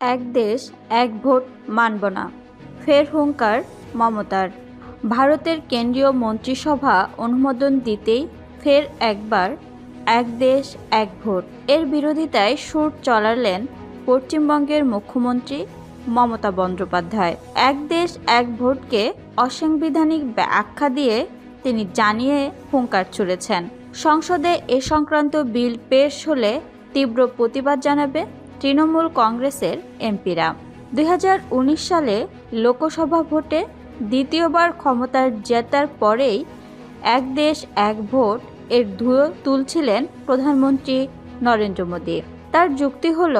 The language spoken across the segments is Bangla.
এক দেশ, এক ভোট মানব না। ফের হুঙ্কার মমতার। ভারতের কেন্দ্রীয় মন্ত্রিসভা অনুমোদন দিতেই ফের একবার এক দেশ, এক ভোট। এর বিরোধিতায় সুর চলালেন পশ্চিমবঙ্গের মুখ্যমন্ত্রী মমতা বন্দ্যোপাধ্যায়। এক দেশ, এক ভোটকে অসাংবিধানিক ব্যাখ্যা দিয়ে তিনি জানিয়ে হুঙ্কার ছুড়েছেন। সংসদে এ সংক্রান্ত বিল পেশ হলে তীব্র প্রতিবাদ জানাবে তৃণমূল কংগ্রেসের এমপিরা। দুই হাজার উনিশ সালে লোকসভা ভোটে দ্বিতীয়বার ক্ষমতার জেতার পরেই এক দেশ, এক ভোট এর ধুয়ো তুলছিলেন প্রধানমন্ত্রী নরেন্দ্র মোদী। তার যুক্তি হল,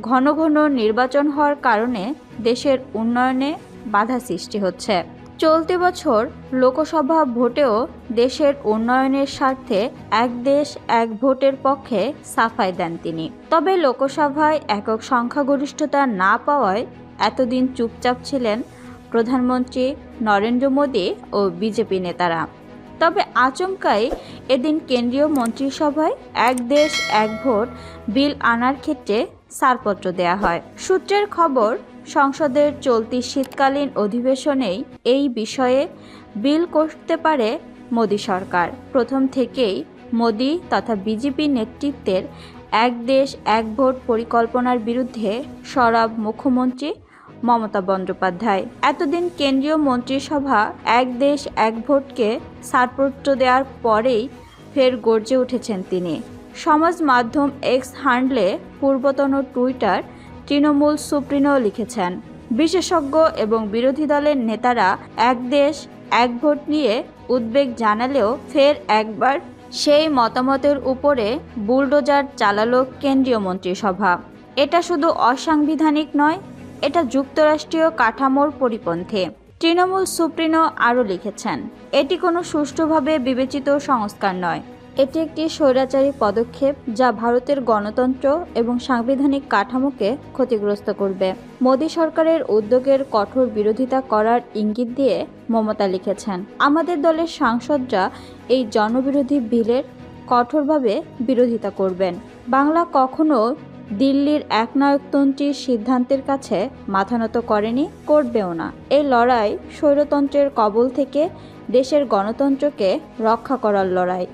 ঘন ঘন নির্বাচন হওয়ার কারণে দেশের উন্নয়নে বাধা সৃষ্টি হচ্ছে। চলতি বছর লোকসভা ভোটেও দেশের উন্নয়নের স্বার্থে এক দেশ এক ভোটের পক্ষে সাফাই দেন তিনি। তবে লোকসভায় একক সংখ্যাগরিষ্ঠতা না পাওয়ায় এতদিন চুপচাপ ছিলেন প্রধানমন্ত্রী নরেন্দ্র মোদী ও বিজেপি নেতারা। তবে আচমকাই এদিন কেন্দ্রীয় মন্ত্রিসভায় এক দেশ এক ভোট বিল আনার ক্ষেত্রে ছাড়পত্র দেয়া হয়। সূত্রের খবর সংসদের চলতি শীতকালীন অধিবেশনেই এই বিষয়ে বিল করতে পারে মোদী সরকার। প্রথম থেকেই মোদী তথা বিজেপি নেতৃত্বের এক দেশ, এক ভোট পরিকল্পনার বিরুদ্ধে সরব মুখ্যমন্ত্রী মমতা বন্দ্যোপাধ্যায়। এতদিন কেন্দ্রীয় মন্ত্রিসভা এক দেশ, এক ভোটকে ছাড়পত্র দেওয়ার পরেই ফের গর্জে উঠেছেন তিনি। সমাজ মাধ্যম এক্স হ্যান্ডলে পূর্বতন টুইটার তৃণমূল সুপ্রিনো লিখেছেন, বিশেষজ্ঞ এবং বিরোধী দলের নেতারা এক দেশ, এক ভোট নিয়ে উদ্বেগ জানালেও ফের একবার সেই মতামতের উপরে বুলডোজার চালালো কেন্দ্রীয় মন্ত্রিসভা। এটা শুধু অসাংবিধানিক নয়, এটা যুক্তরাষ্ট্রীয় কাঠামোর পরিপন্থে। তৃণমূল সুপ্রিনো আরও লিখেছেন, এটি কোনো সুষ্ঠুভাবে বিবেচিত সংস্কার নয়। এটি একটি স্বৈরাচারী পদক্ষেপ যা ভারতের গণতন্ত্র এবং সাংবিধানিক কাঠামোকে ক্ষতিগ্রস্ত করবে। মোদী সরকারের উদ্যোগের কঠোর বিরোধিতা করার ইঙ্গিত দিয়ে মমতা লিখেছেন। আমাদের দলের সাংসদরা এই জনবিরোধী বিলের কঠোরভাবে বিরোধিতা করবেন। বাংলা কখনো দিল্লির একনায়কতন্ত্রীর সিদ্ধান্তের কাছে মাথা নত করেনি, করবেও না। এই লড়াই স্বৈরতন্ত্রের কবল থেকে দেশের গণতন্ত্রকে রক্ষা করার লড়াই।